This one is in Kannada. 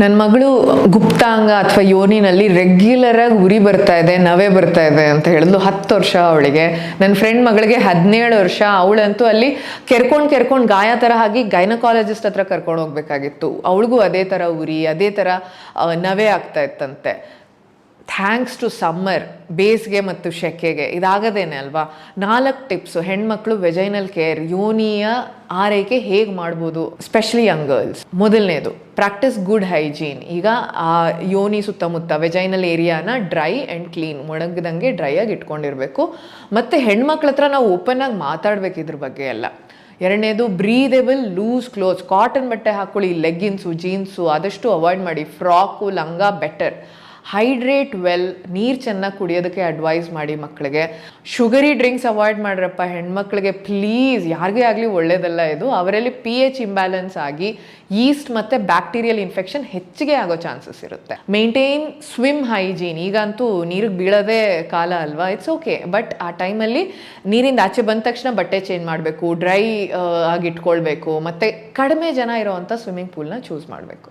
ನನ್ನ ಮಗಳು ಗುಪ್ತಾಂಗ ಅಥವಾ ಯೋನಿನಲ್ಲಿ ರೆಗ್ಯುಲರ್ ಆಗಿ ಉರಿ ಬರ್ತಾ ಇದೆ, ನವೆ ಬರ್ತಾ ಇದೆ ಅಂತ ಹೇಳಿದ್ಲು ಹತ್ತು ವರ್ಷ ಅವಳಿಗೆ. ನನ್ನ ಫ್ರೆಂಡ್ ಮಗಳಿಗೆ ಹದಿನೇಳು ವರ್ಷ. ಅವಳಂತೂ ಅಲ್ಲಿ ಕೆರ್ಕೊಂಡು ಕೆರ್ಕೊಂಡು ಗಾಯ ಥರ ಆಗಿ ಗೈನಕಾಲಜಿಸ್ಟ್ ಹತ್ರ ಕರ್ಕೊಂಡು ಹೋಗ್ಬೇಕಾಗಿತ್ತು. ಅವಳಿಗೂ ಅದೇ ಥರ ಉರಿ, ಅದೇ ಥರ ನವೆ ಆಗ್ತಾ ಇತ್ತಂತೆ. ಥ್ಯಾಂಕ್ಸ್ ಟು ಸಮ್ಮರ್ ಬೇಸಿಗೆ ಮತ್ತು ಶೆಕೆಗೆ, ಇದಾಗದೇನೆ ಅಲ್ವಾ? ನಾಲ್ಕು ಟಿಪ್ಸು. ಹೆಣ್ಮಕ್ಳು ವೆಜೈನಲ್ ಕೇರ್ ಯೋನಿಯ ಆರೈಕೆ ಹೇಗೆ ಮಾಡ್ಬೋದು? ಸ್ಪೆಷಲಿ ಯಂಗ್ ಗರ್ಲ್ಸ್ ಮೊದಲನೇದು ಪ್ರಾಕ್ಟೀಸ್ ಗುಡ್ ಹೈಜೀನ್ ಈಗ, ಆ, ಯೋನಿ ಸುತ್ತಮುತ್ತ ವೆಜೈನಲ್ ಏರಿಯಾನ ಡ್ರೈ ಆ್ಯಂಡ್ ಕ್ಲೀನ್ ಒಣಗದಂಗೆ ಡ್ರೈ ಆಗಿ ಇಟ್ಕೊಂಡಿರಬೇಕು. ಮತ್ತು ಹೆಣ್ಮಕ್ಳ ಹತ್ರ ನಾವು ಓಪನ್ ಆಗಿ ಮಾತಾಡಬೇಕು ಇದ್ರ ಬಗ್ಗೆ ಎಲ್ಲ ಎರಡನೇದು ಬ್ರೀದೆಬಲ್ ಲೂಸ್ ಕ್ಲೋತ್ಸ್ ಕಾಟನ್ ಬಟ್ಟೆ ಹಾಕೊಳ್ಳಿ ಲೆಗ್ಗಿನ್ಸು ಜೀನ್ಸು ಆದಷ್ಟು ಅವಾಯ್ಡ್ ಮಾಡಿ. ಫ್ರಾಕು ಲಂಗ ಬೆಟರ್ ಹೈಡ್ರೇಟ್ ವೆಲ್, ನೀರು ಚೆನ್ನಾಗಿ ಕುಡಿಯೋದಕ್ಕೆ ಅಡ್ವೈಸ್ ಮಾಡಿ ಮಕ್ಕಳಿಗೆ ಶುಗರಿ ಡ್ರಿಂಕ್ಸ್ ಅವಾಯ್ಡ್ ಮಾಡ್ರಪ್ಪ ಹೆಣ್ಮಕ್ಳಿಗೆ ಪ್ಲೀಸ್ ಯಾರಿಗೇ ಆಗಲಿ ಒಳ್ಳೇದಲ್ಲ ಇದು. ಅವರಲ್ಲಿ ಪಿ ಎಚ್ ಇಂಬ್ಯಾಲೆನ್ಸ್ ಆಗಿ ಈಸ್ಟ್ ಮತ್ತು ಬ್ಯಾಕ್ಟೀರಿಯಲ್ ಇನ್ಫೆಕ್ಷನ್ ಹೆಚ್ಚಿಗೆ ಆಗೋ ಚಾನ್ಸಸ್ ಇರುತ್ತೆ. ಮೇಂಟೈನ್ ಸ್ವಿಮ್ ಹೈಜೀನ್ ಈಗಂತೂ ನೀರಿಗೆ ಬೀಳೋದೇ ಕಾಲ ಅಲ್ವಾ? ಇಟ್ಸ್ ಓಕೆ ಬಟ್ ಆ ಟೈಮಲ್ಲಿ ನೀರಿಂದ ಆಚೆ ಬಂದ ತಕ್ಷಣ ಬಟ್ಟೆ ಚೇಂಜ್ ಮಾಡಬೇಕು ಡ್ರೈ ಆಗಿಟ್ಕೊಳ್ಬೇಕು. ಮತ್ತು ಕಡಿಮೆ ಜನ ಇರೋವಂಥ ಸ್ವಿಮ್ಮಿಂಗ್ ಪೂಲ್ನ ಚೂಸ್ ಮಾಡಬೇಕು.